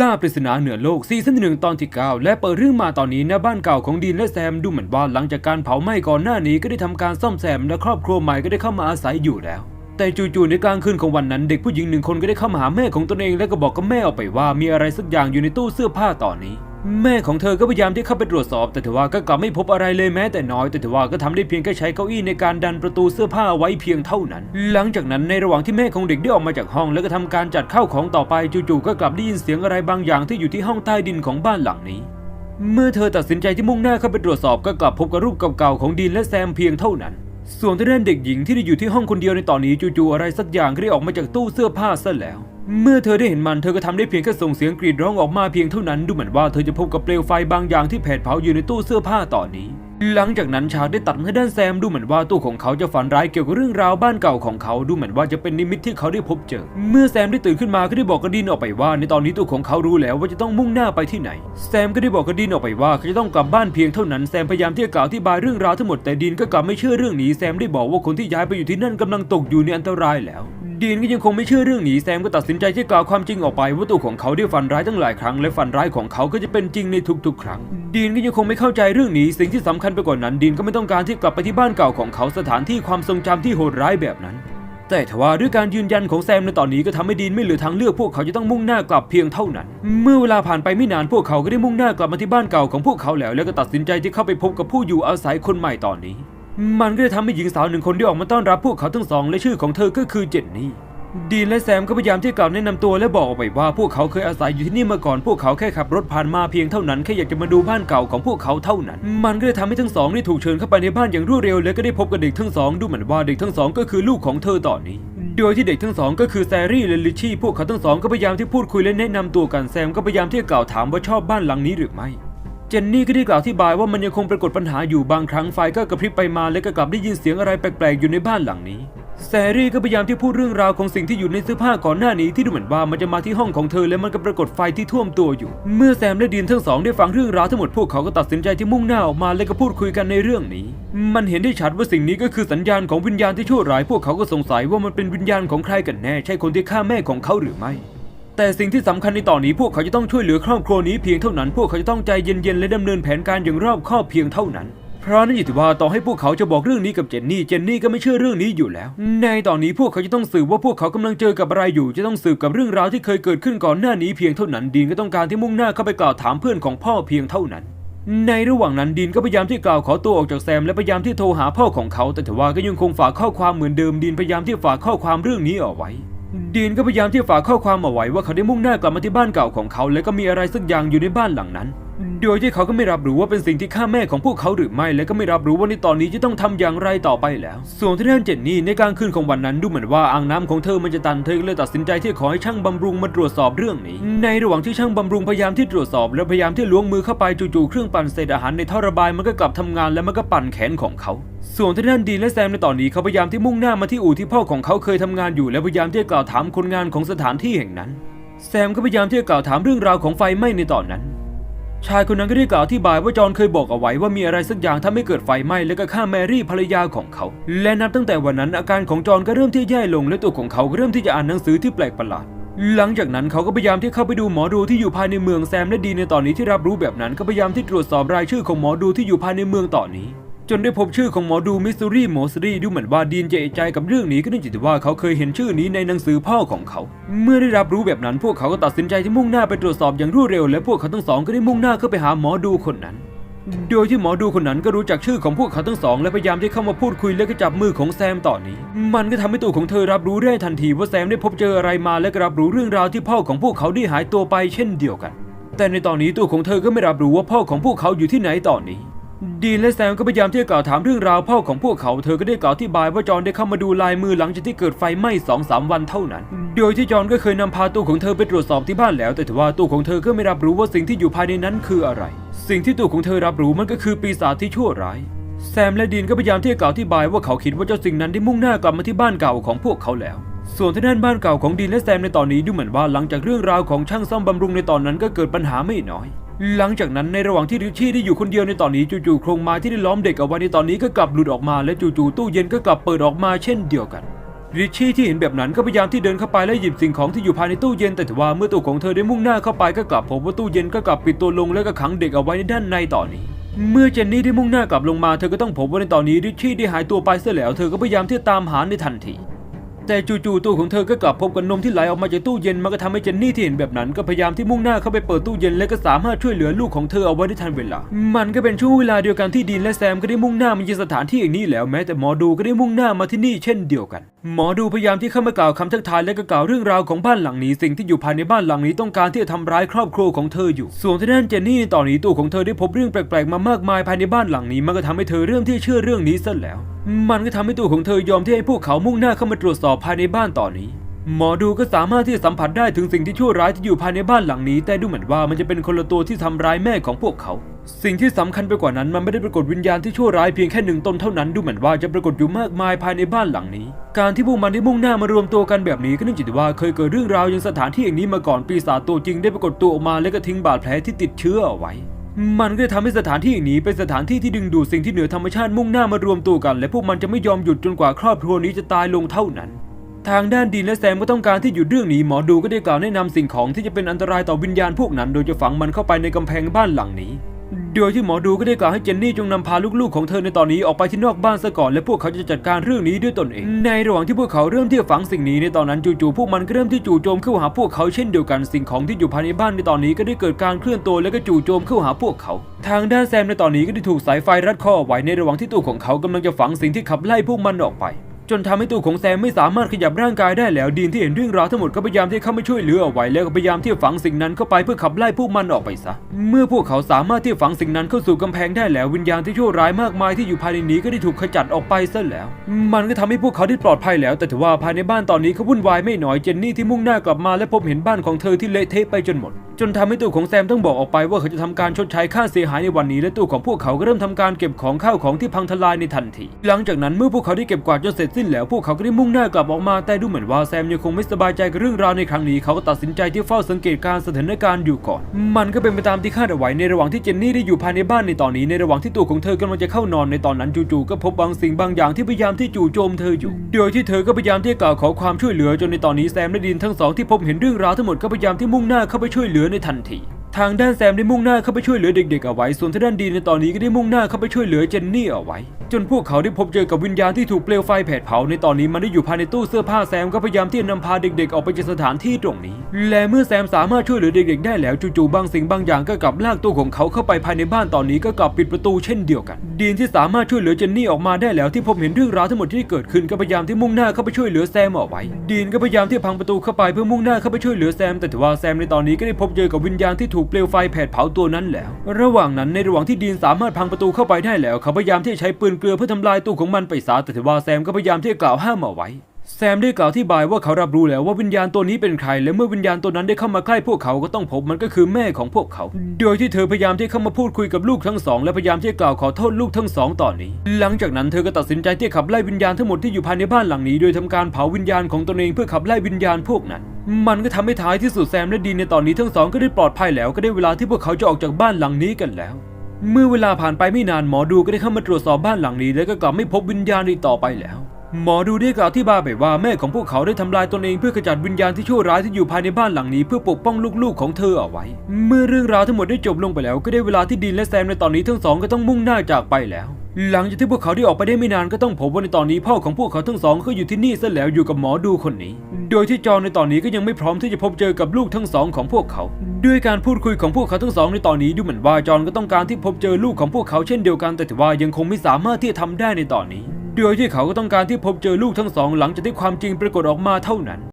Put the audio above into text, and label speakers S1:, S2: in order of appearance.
S1: ล่าปริศนาเหนือโลกซีซั่นหนึ่งตอนที่ 9 และเปิดเรื่องมาตอนนี้ณบ้านเก่าของดีนและแซมดูเหมือนว่าหลังจากการเผาไหม้ก่อนหน้านี้ก็ได้ทำการซ่อมแซมและครอบครัวใหม่ก็ได้เข้ามาอาศัยอยู่แล้ว แต่จู่ๆในกลางคืนของวันนั้น เด็กผู้หญิงหนึ่งคนก็ได้เข้ามาหาแม่ของตนเองและก็บอกกับแม่ออกไปว่ามีอะไรสักอย่างอยู่ในตู้เสื้อผ้าตอนนี้ แม่ของเธอก็พยายามที่เข้าไปตรวจสอบ แต่ถือว่าก็กลับไม่พบอะไรเลยแม้แต่น้อย แต่ถือว่าก็ทำได้เพียงแค่ใช้เก้าอี้ในการดันประตูเสื้อผ้าไว้เพียงเท่านั้น หลังจากนั้นในระหว่างที่แม่ของเด็กได้ออกมาจากห้อง แล้วก็ทำการจัดข้าวของต่อไปจู่ๆก็กลับได้ยินเสียงอะไรบางอย่างที่อยู่ที่ห้องใต้ดินของบ้านหลังนี้ เมื่อเธอตัดสินใจที่มุ่งหน้าเข้าไปตรวจสอบก็กลับพบกับรูปเก่าๆของดีนและแซมเพียงเท่านั้น ส่วนทางด้านเด็กหญิงที่ได้อยู่ที่ห้องคนเดียวในตอนนี้จู่ๆอะไรสักอย่างก็ได้ออกมาจากตู้เสื้อผ้าซะแล้ว เมื่อเธอได้เห็นมันเธอก็ทำได้เพียงแค่ส่งเสียงกรีดร้องออกมาเพียงเท่านั้นดูเหมือนว่าเธอจะพบกับเปลวไฟบางอย่างที่แผดเผาอยู่ในตู้เสื้อผ้าตอนนี้ หลังจากนั้นฉาได้ตัดมาทางด้านแซมดูเหมือนว่าตู้ของเขาจะฝันร้ายเกี่ยวกับเรื่องราวบ้านเก่าของเขาดูเหมือนว่าจะเป็นนิมิตที่เขาได้พบเจอ เมื่อแซมได้ตื่นขึ้นมาก็ได้บอกกับดินออกไปว่า ในตอนนี้ตัวของเขารู้แล้วว่าจะต้องมุ่งหน้าไปที่ไหน แซมก็ได้บอกกับดินออกไปว่าเขาจะต้องกลับบ้านเพียงเท่านั้นแซมพยายามที่จะกล่าวอธิบายเรื่องราวทั้งหมดแต่ดินก็กลับไม่เชื่อเรื่องนี้แซมได้บอกว่าคนที่ย้ายไปอยู่ที่นั่นกำลังตกอยู่ในอันตรายแล้ว ดีนก็ยังคงไม่เชื่อเรื่องนี้แซมก็ตัดสินใจที่กล่าวความจริงออกไปว่าตัวของเขาได้ฝันร้ายตั้งหลายครั้งและฝันร้ายของเขาก็จะเป็นจริงในทุกๆ ครั้ง ดีนก็ยังคงไม่เข้าใจเรื่องนี้ สิ่งที่สำคัญไปกว่านั้นดีนก็ไม่ต้องการที่กลับไปที่บ้านเก่าของเขาสถานที่ความทรงจำที่โหดร้ายแบบนั้น แต่ทว่าด้วยการยืนยันของแซมในตอนนี้ก็ทำให้ดีนไม่เหลือทางเลือกพวกเขาจะต้องมุ่งหน้ากลับเพียงเท่านั้น เมื่อเวลาผ่านไปไม่นานพวกเขาก็ได้มุ่งหน้ากลับมาที่บ้านเก่าของพวกเขาแล้ว แล้วก็ตัดสินใจที่เข้าไปพบกับผู้อยู่อาศัยคนใหม่ตอนนี้ มันก็ได้ทำให้หญิงสาวหนึ่งคนได้ออกมาต้อนรับพวกเขาทั้งสอง และชื่อของเธอก็คือเจนนี่ ดีนและแซมก็พยายามที่กล่าวแนะนำตัวและบอกไปว่าพวกเขาเคยอาศัยอยู่ที่นี่มาก่อนพวกเขาแค่ขับรถผ่านมาเพียงเท่านั้นแค่อยากจะมาดูบ้านเก่าของพวกเขาเท่านั้น มันก็เลยทำให้ทั้งสองได้ถูกเชิญเข้าไปในบ้านอย่างรวดเร็วและก็ได้พบกับเด็กทั้งสองดูเหมือนว่าเด็กทั้งสองก็คือลูกของเธอตอนนี้โดยที่เด็กทั้งสองก็คือแซรี่และลิชชี่พวกเขาทั้งสองก็พยายามที่พูดคุยและแนะนำตัวกันแซมก็พยายามที่จะกล่าวถามว่าชอบบ้านหลังนี้หรือไม่ เจนนี่ก็ได้กล่าวอธิบายว่ามันยังคงปรากฏปัญหาอยู่บางครั้งไฟก็กระพริบไปมาและก็กลับได้ยินเสียงอะไรแปลกๆอยู่ในบ้านหลังนี้แซรี่ก็พยายามที่พูดเรื่องราวของสิ่งที่อยู่ในเสื้อผ้าก่อนหน้านี้ที่ดูเหมือนว่ามันจะมาที่ห้องของเธอและมันก็ปรากฏไฟที่ท่วมตัวอยู่ เมื่อแซมและดีนทั้งสองได้ฟังเรื่องราวทั้งหมดพวกเขาก็ตัดสินใจที่มุ่งหน้าออกมาและก็พูดคุยกันในเรื่องนี้ มันเห็นได้ชัดว่าสิ่งนี้ก็คือสัญญาณของวิญญาณที่ชั่วร้าย พวกเขาก็สงสัยว่ามันเป็นวิญญาณของใครกันแน่ ใช่คนที่ฆ่าแม่ของเขาหรือไม่ แต่สิ่งที่สำคัญในตอนนี้พวกเขาจะต้องช่วยเหลือครอบครัวนี้เพียงเท่านั้น พวกเขาจะต้องใจเย็นๆและดำเนินแผนการอย่างรอบคอบเพียงเท่านั้นเพราะนั่นอยู่ที่ว่าต่อให้พวกเขาจะบอกเรื่องนี้กับเจนนี่ เจนนี่ก็ไม่เชื่อเรื่องนี้อยู่แล้ว ในตอนนี้พวกเขาจะต้องสืบว่าพวกเขากำลังเจอกับอะไรอยู่ จะต้องสืบกับเรื่องราวที่เคยเกิดขึ้นก่อนหน้านี้เพียงเท่านั้น ดีนก็ต้องการที่มุ่งหน้าเข้าไปกล่าวถามเพื่อนของพ่อเพียงเท่านั้น ในระหว่างนั้นดีนก็พยายามที่กล่าวขอตัวออกจากแซมและพยายามที่โทรหาพ่อของเขา แต่ทว่าก็ยังคงฝากข้อความเหมือนเดิมดีนพยายามที่ฝากข้อความเรื่องนี้เอาไว้ ดีนก็พยายามที่ฝากข้อความมาไว้ว่าเขาได้มุ่งหน้ากลับมาที่บ้านเก่าของเขา และก็มีอะไรสักอย่างอยู่ในบ้านหลังนั้น โดยที่เขาก็ไม่รับรู้ว่าเป็นสิ่งที่ฆ่าแม่ของพวกเขาหรือไม่ และก็ไม่รับรู้ว่าในตอนนี้จะต้องทำอย่างไรต่อไปแล้ว ส่วนที่ด้านเจนนี่ในกลางคืนของวันนั้นดูเหมือนว่าอ่างน้ำของเธอมันจะตันเธอก็เลยตัดสินใจที่ขอให้ช่างบำรุงมาตรวจสอบเรื่องนี้ ในระหว่างที่ช่างบำรุงพยายามที่ตรวจสอบ และพยายามที่ล้วงมือเข้าไปจู่ๆเครื่องปั่นเศษอาหารในท่อระบายมันก็กลับทำงานและมันก็ปั่นแขนของเขาส่วนที่ด้านดีและแซมในตอนนี้เขาพยายามที่มุ่งหน้ามาที่อู่ที่พ่อของเขาเคยทำงานอยู่ และพยายามที่จะกล่าวถามคนงานของสถานที่แห่งนั้น แซมก็พยายามที่จะกล่าวถามเรื่องราวของไฟไหม้ในตอนนั้น ชายคนนั้นก็ได้กล่าวอธิบายว่าจอห์นเคยบอกเอาไว้ว่ามีอะไรสักอย่างทำให้เกิดไฟไหม้และก็ฆ่าแมรี่ภรรยาของเขา และนับตั้งแต่วันนั้นอาการของจอห์นก็เริ่มที่แย่ลงและตัวของเขาก็เริ่มที่จะอ่านหนังสือที่แปลกประหลาดหลังจากนั้นเขาก็พยายามที่เข้าไปดูหมอดูที่อยู่ภายในเมืองแซมและดีในตอนนี้ที่รับรู้แบบนั้นก็พยายามที่ตรวจสอบรายชื่อของหมอดูที่อยู่ภายในเมืองตอนนี้ จนได้พบชื่อของหมอดูมิสซูรีโมสรีดูเหมือนว่าดีนจะเอใจกับเรื่องนี้ก็เนื่องจากว่าเขาเคยเห็นชื่อนี้ในหนังสือพ่อของเขา เมื่อได้รับรู้แบบนั้นพวกเขาก็ตัดสินใจที่มุ่งหน้าไปตรวจสอบอย่างรวดเร็ว และพวกเขาทั้งสองก็ได้มุ่งหน้าเข้าไปหาหมอดูคนนั้น โดยที่หมอดูคนนั้นก็รู้จักชื่อของพวกเขาทั้งสอง และพยายามที่เข้ามาพูดคุยและก็จับมือของแซมต่อนนี้ มันก็ทำให้ตัวของเธอรับรู้ได้ทันทีว่าแซมได้พบเจออะไรมาและก็รับรู้เรื่องราวที่พ่อของพวกเขาได้หายตัวไปเช่นเดียวกัน แต่ในตอนนี้ตัวของเธอก็ไม่รับรู้ว่าพ่อของพวกเขาอยู่ที่ไหนตอนนี้ ดีนและแซมก็พยายามที่จะกล่าวถามเรื่องราวพ่อของพวกเขาเธอก็ได้กล่าวอธิบายว่าจอนได้เข้ามาดูลายมือหลังจากที่เกิดไฟไหม้สองสามวันเท่านั้น โดยที่จอนก็เคยนำพาตัวของเธอไปตรวจสอบที่บ้านแล้ว แต่ถือว่าตัวของเธอก็ไม่รับรู้ว่าสิ่งที่อยู่ภายในนั้นคืออะไร สิ่งที่ตัวของเธอรับรู้มันก็คือปีศาจที่ชั่วร้าย แซมและดีนก็พยายามที่จะกล่าวอธิบายว่าเขาคิดว่าเจ้าสิ่งนั้นได้มุ่งหน้ากลับมาที่บ้านเก่าของพวกเขาแล้ว ส่วนที่ด้านบ้านเก่าของดีนและแซมในตอนนี้ดูเหมือนว่าหลังจากเรื่องราวของช่างซ่อมบำรุงในตอนนั้นก็เกิดปัญหาไม่น้อย หลังจากนั้นในระหว่างที่ริชชี่ได้อยู่คนเดียวในตอนนี้จู่ๆโครงไม้ที่ได้ล้อมเด็กเอาไว้ในตอนนี้ก็กลับหลุดออกมาและจู่ๆตู้เย็นก็กลับเปิดออกมาเช่นเดียวกันริชชี่ที่เห็นแบบนั้นก็พยายามที่เดินเข้าไปและหยิบสิ่งของที่อยู่ภายในตู้เย็นแต่ทว่าเมื่อตัวของเธอได้มุ่งหน้าเข้าไปก็กลับพบว่าตู้เย็นก็กลับปิดตัวลงและก็ขังเด็กเอาไว้ในด้านในตอนนี้ เมื่อเจนนี่ได้มุ่งหน้ากลับลงมาเธอก็ต้องพบว่าในตอนนี้ริชชี่ได้หายตัวไปเสียแล้ว เธอก็พยายามที่จะตามหาในทันที แต่จู่ๆตัวของเธอก็กลับพบกับนมที่ไหลออกมาจากตู้เย็นมันก็ทำให้เจนนี่ที่เห็นแบบนั้นก็พยายามที่มุ่งหน้าเข้าไปเปิดตู้เย็นและก็สามารถช่วยเหลือลูกของเธอเอาไว้ได้ทันเวลา มันก็เป็นช่วงเวลาเดียวกันที่ดีนและแซมก็ได้มุ่งหน้ามายังสถานที่อย่างนี้แล้วแม้แต่หมอดูก็ได้มุ่งหน้ามาที่นี่เช่นเดียวกัน หมอดูพยายามที่เข้ามากล่าวคำทักทายและก็กล่าวเรื่องราวของบ้านหลังนี้ สิ่งที่อยู่ภายในบ้านหลังนี้ต้องการที่จะทำร้ายครอบครัวของเธออยู่ ส่วนทางด้านเจนนี่ในตอนนี้ตัวของเธอได้พบเรื่องแปลกๆมามากมายภายในบ้านหลังนี้มันก็ทำให้เธอเริ่มที่เชื่อเรื่องนี้ซะแล้ว มันก็ทำให้ตัวของเธอยอมที่ให้พวกเขามุ่งหน้าเข้ามาตรวจสอบภายในบ้านต่อนนี้ หมอดูก็สามารถที่จะสัมผัสได้ถึงสิ่งที่ชั่วร้ายที่อยู่ภายในบ้านหลังนี้ แต่ดูเหมือนว่ามันจะเป็นคนละตัวที่ทำร้ายแม่ของพวกเขา สิ่งที่สำคัญไปกว่านั้นมันไม่ได้ปรากฏวิญญาณที่ชั่วร้ายเพียงแค่หนึ่งตนเท่านั้นดูเหมือนว่าจะปรากฏอยู่มากมายภายในบ้านหลังนี้ การที่พวกมันได้มุ่งหน้ามารวมตัวกันแบบนี้ก็เนื่องจากว่าเคยเกิดเรื่องราวยังสถานที่อย่างนี้มาก่อนปีศาจตัวจริงได้ปรากฏตัวออกมาและก็ทิ้งบาดแผลที่ติดเชื้อเอาไว้ มันก็จะทำให้สถานที่อย่างนี้เป็นสถานที่ที่ดึงดูดสิ่งที่เหนือธรรมชาติมุ่งหน้ามารวมตัวกัน และพวกมันจะไม่ยอมหยุดจนกว่าครอบครัวนี้จะตายลงเท่านั้น ทางด้านดีนและแซมก็ต้องการที่หยุดเรื่องนี้หมอดูก็ได้กล่าวแนะนำสิ่งของที่จะเป็นอันตรายต่อวิญญาณพวกนั้น โดยจะฝังมันเข้าไปในกำแพงบ้านหลังนี้ โดยที่หมอดูก็ได้กล่าวให้เจนนี่จงนำพาลูกๆของเธอในตอนนี้ออกไปที่นอกบ้านซะก่อนและพวกเขาจะจัดการเรื่องนี้ด้วยตนเอง ในระหว่างที่พวกเขาเริ่มที่จะฝังสิ่งนี้ในตอนนั้นจู่ๆพวกมันก็เริ่มที่จู่โจมเข้าหาพวกเขาเช่นเดียวกันสิ่งของที่อยู่ภายในบ้านในตอนนี้ก็ได้เกิดการเคลื่อนตัวและก็จู่โจมเข้าหาพวกเขา ทางด้านแซมในตอนนี้ก็ได้ถูกสายไฟรัดคอไว้ในระหว่างที่ตัวของเขากำลังจะฝังสิ่งที่ขับไล่พวกมันออกไป จนทำให้ตัวของแซมไม่สามารถขยับร่างกายได้แล้วดีนที่เห็นเรื่องราวทั้งหมดก็พยายามที่เข้ามาช่วยเหลือเอาไว้แล้วก็พยายามที่จะฝังสิ่งนั้นเข้าไปเพื่อขับไล่พวกมันออกไปซะ เมื่อพวกเขาสามารถที่ฝังสิ่งนั้นเข้าสู่กำแพงได้แล้ว วิญญาณที่ชั่วร้ายมากมายที่อยู่ภายในนี้ก็ได้ถูกขจัดออกไปซะแล้ว มันก็ทำให้พวกเขาได้ปลอดภัยแล้ว แต่ถือว่าภายในบ้านตอนนี้เขาวุ่นวายไม่น้อยเจนนี่ที่มุ่งหน้ากลับมาและพบเห็นบ้านของเธอที่เละเทะไปจนหมด จนทำให้ตัวของแซมต้องบอกออกไปว่าเขาจะทำการชดใช้ค่าเสียหายในวันนี้ และตัวของพวกเขาก็เริ่มทำการเก็บของข้าวของที่พังทลายในทันที หลังจากนั้นเมื่อพวกเขาได้เก็บกวาดจนเสร็จสิ้นแล้วพวกเขาก็ได้มุ่งหน้ากลับออกมาแต่ดูเหมือนว่าแซมยังคงไม่สบายใจกับเรื่องราวในครั้งนี้เขาก็ตัดสินใจที่เฝ้าสังเกตการณ์สถานการณ์อยู่ก่อน มันก็เป็นไปตามที่คาดเอาไว้ในระหว่างที่เจนนี่ได้อยู่ภายในบ้านในตอนนี้ในระหว่างที่ตัวของเธอกำลังจะเข้านอนในตอนนั้นจู่ๆก็พบบางสิ่งบางอย่างที่พยายามที่จู่โจมเธออยู่ โดยที่เธอก็พยายามที่จะกล่าวขอความช่วยเหลือจนในตอนนี้แซมและดินทั้งสองที่พบเห็นเรื่องราวทั้งหมดก็พยายามที่มุ่งหน้าเข้าไปช่วยเหลือในทัน ทางด้านแซมได้มุ่งหน้าเข้าไปช่วยเหลือเด็กๆเอาไว้ ส่วนทางด้านดีนในตอนนี้ก็ได้มุ่งหน้าเข้าไปช่วยเหลือเจนนี่เอาไว้ จนพวกเขาได้พบเจอกับวิญญาณที่ถูกเปลวไฟแผดเผาในตอนนี้มันได้อยู่ภายในตู้เสื้อผ้าแซมก็พยายามที่จะนำพาเด็กๆออกไปจากสถานที่ตรงนี้ และเมื่อแซมสามารถช่วยเหลือเด็กๆได้แล้วจู่ๆบางสิ่งบางอย่างก็กลับลากตัวของเขาเข้าไปภายในบ้านตอนนี้ก็กลับปิดประตูเช่นเดียวกัน ดีนที่สามารถช่วยเหลือเจนนี่ออกมาได้แล้วที่พบเห็นเรื่องราวทั้งหมดที่เกิดขึ้นก็พยายามที่มุ่งหน้าเข้าไปช่วยเหลือแซมเอาไว้ดีนก็พยายามที่พังประตูเข้าไปเพื่อมุ่งหน้าเข้าไปช่วยเหลือแซมแต่ถือว่าแซมในตอนนี้ก็ได้พบเจอกับวิญญาณที่ถูกเปลวไฟแผดเผาตัวนั้นแล้ว ระหว่างนั้นในระหว่างที่ดีนสามารถพังประตูเข้าไปได้แล้วเขาพยายามที่จะใช้ปืนเกลือเพื่อทำลายตู้ของมันไปซะแต่ถือว่าแซมก็พยายามที่จะกล่าวห้ามเอาไว้แซมได้กล่าวที่บายว่าเขารับรู้แล้วว่าวิญญาณตัวนี้เป็นใคร และเมื่อวิญญาณตัวนั้นได้เข้ามาใกล้พวกเขาก็ต้องพบมันก็คือแม่ของพวกเขา โดยที่เธอพยายามที่เข้ามาพูดคุยกับลูกทั้งสองและพยายามที่จะกล่าวขอโทษลูกทั้งสองตอนนี้ หลังจากนั้นเธอก็ตัดสินใจที่จะขับไล่วิญญาณทั้งหมดที่อยู่ภายในบ้านหลังนี้ โดยทำการเผาวิญญาณของตนเองเพื่อขับไล่วิญญาณพวกนั้น มันก็ทำให้ท้ายที่สุดแซมและดีนในตอนนี้ทั้งสองก็ได้ปลอดภัยแล้วก็ได้เวลาที่พวกเขาจะออกจากบ้านหลังนี้กันแล้ว เมื่อเวลาผ่านไปไม่นานหมอดูก็ได้เข้ามาตรวจสอบบ้านหลังนี้ แล้วก็กลับไม่พบวิญญาณอีกต่อไปแล้ว หมอดูได้กล่าวที่บาไปว่าแม่ของพวกเขาได้ทำลายตนเองเพื่อขจัดวิญญาณที่ชั่วร้ายที่อยู่ภายในบ้านหลังนี้เพื่อปกป้องลูกๆของเธอเอาไว้ เมื่อเรื่องราวทั้งหมดได้จบลงไปแล้ว ก็ได้เวลาที่ดีนและแซมในตอนนี้ทั้งสองก็ต้องมุ่งหน้าจากไปแล้ว หลังจากที่พวกเขาได้ออกไปได้ไม่นานก็ต้องพบว่าในตอนนี้พ่อของพวกเขาทั้งสองก็อยู่ที่นี่ซะแล้วอยู่กับหมอดูคนนี้ โดยที่จอห์นในตอนนี้ก็ยังไม่พร้อมที่จะพบเจอกับลูกทั้งสองของพวกเขา ด้วยการพูดคุยของพวกเขาทั้งสองในตอนนี้ดูเหมือนว่าจอห์นก็ต้องการที่พบเจอลูกของพวกเขาเช่นเดียวกัน แต่ถือว่ายังคงไม่สามารถที่จะทำได้ในตอนนี้ โดยที่เขาก็ต้องการที่พบเจอลูกทั้งสองหลังจากที่ความจริงปรากฏออกมาเท่านั้น